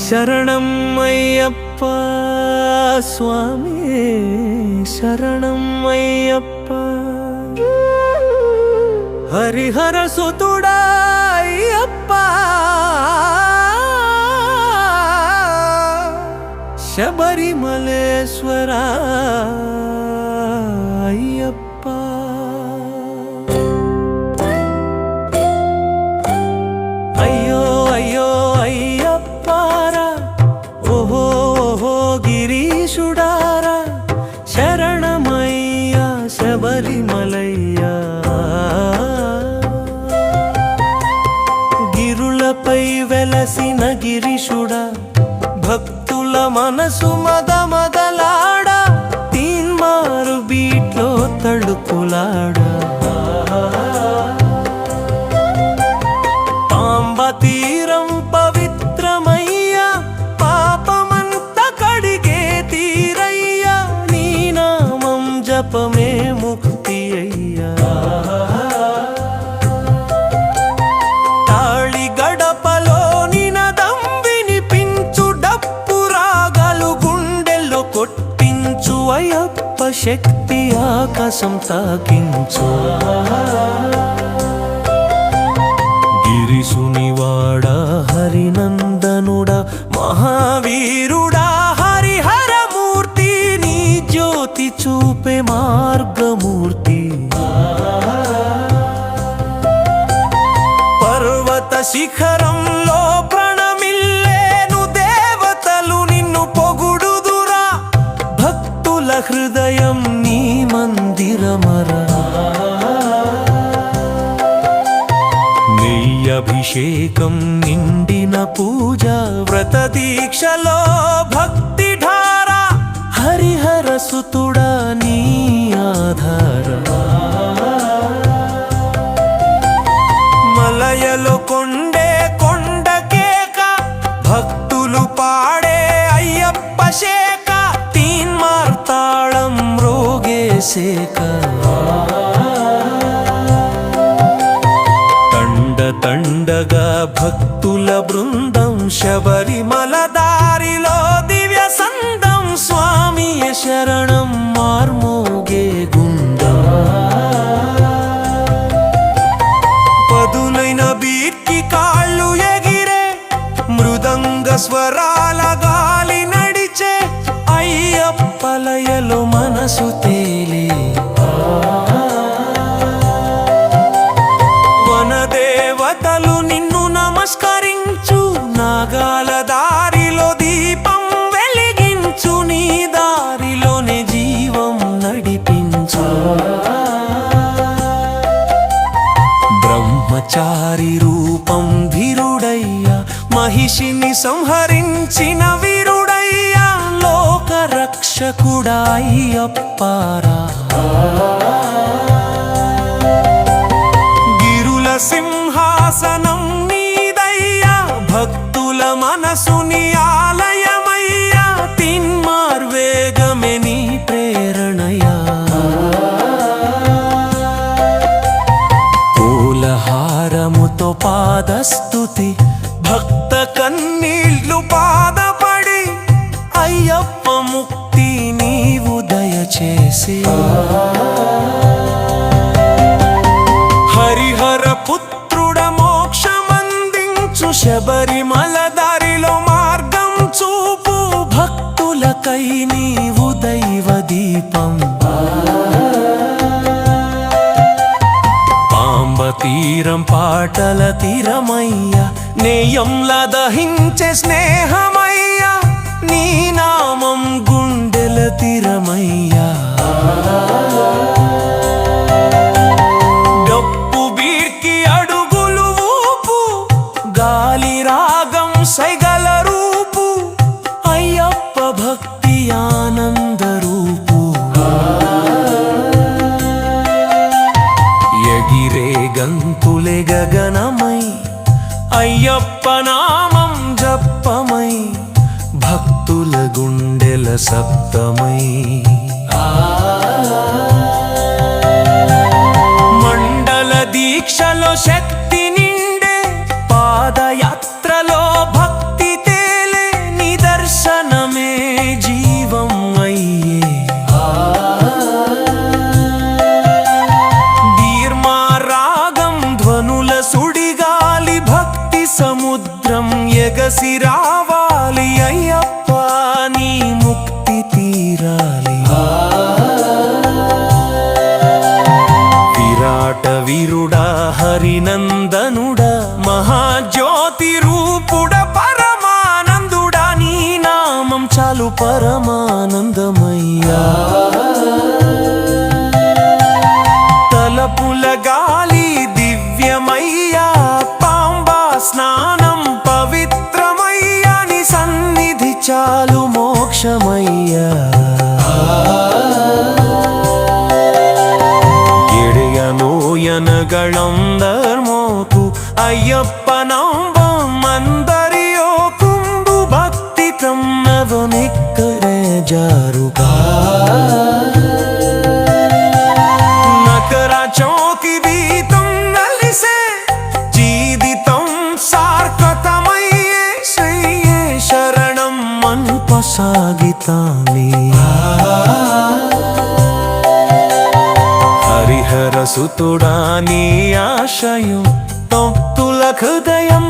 శరణం అయ్యప్ప స్వామి శరణం అయ్యప్ప హరిహర సుతుడా ಅಯ್ಯಪ್ಪ ಶಬರಿಮಲೇಶ್ವರ. ಅಯ್ಯಪ್ಪ. ಅಯ್ಯೋ ಅಯ್ಯೋ ಅಯ್ಯಪ್ಪಾರ. ಓಹೋ ಓಹೋ ಗಿರೀಶುಡಾರ. ಶರಣಮಯ್ಯ ಶಬರಿಮ మనసు మద మదలాడ తీన్మారు బీట్లో తడుకులాడా శక్తి ఆకాశం తాకించు. గిరిసునివాడా హరినందనుడా మహావీరుడా హరిహరమూర్తి నీ జ్యోతి చూపే మార్గమూర్తి. పర్వత శిఖరంలో హృదయం నీ మందిరమరా. నెయ్యభిషేకం నిండిన పూజ వ్రత దీక్షలో భక్తి ధార హరిహర సుతుడా నీ ఆధార. రోగే తండ తండగా భక్తుల బృందం శబరిమల దారిలో దివ్య సందం స్వామి శరణం మార్మోగే గుండా. పదులైన బీర్కి కాళ్ళు ఎగిరే మృదంగ స్వరాల గాలి నడిచే అయ్యప్పలయలో మనసు తేలే మహిషిని సంహరించిన వీరుడయ్యా లోక రక్షకుడా అయ్యప్పారా గిరుల సింహాసనం నీదయ్యా భక్తుల మనసుని ఆలయమయ్యా తిన్మార్వేగమే నీ ప్రేరణయా. పూలహారముతో పాదస్తుతి శబరిమల దారిలో మార్గం చూపు. భక్తులకై నీవు దైవ దీపం. పాంబ తీరం పాటల తీరమయ్య నేయంల దహించే స్నేహమయ్య నీ నామం గుండెల తీరం ఎగిరే అయ్యప్ప నామం జప్పమై భక్తుల గుండెల సప్తమై ఆ సముద్రం ఎగసి రావాలి అయ్యప్ప నీ ముక్తి తీరాలి. విరాట వీరుడా హరినందనుడా మహాజ్యోతి రూపుడ పరమానందుడా నీ నామం చాలు పరమానందమయ్యా. మోక్షమయ్యా ಗೆಳೆಯನೋಯನಗಳಂದರ್ಮೋತು ಅಯ್ಯಪ್ಪ ನಂಬಮ್ಮಂದರಿಯೋ మన్పసాగితాని హరిహర సుతుడా నీ ఆశయం తొత్తుల హృదయం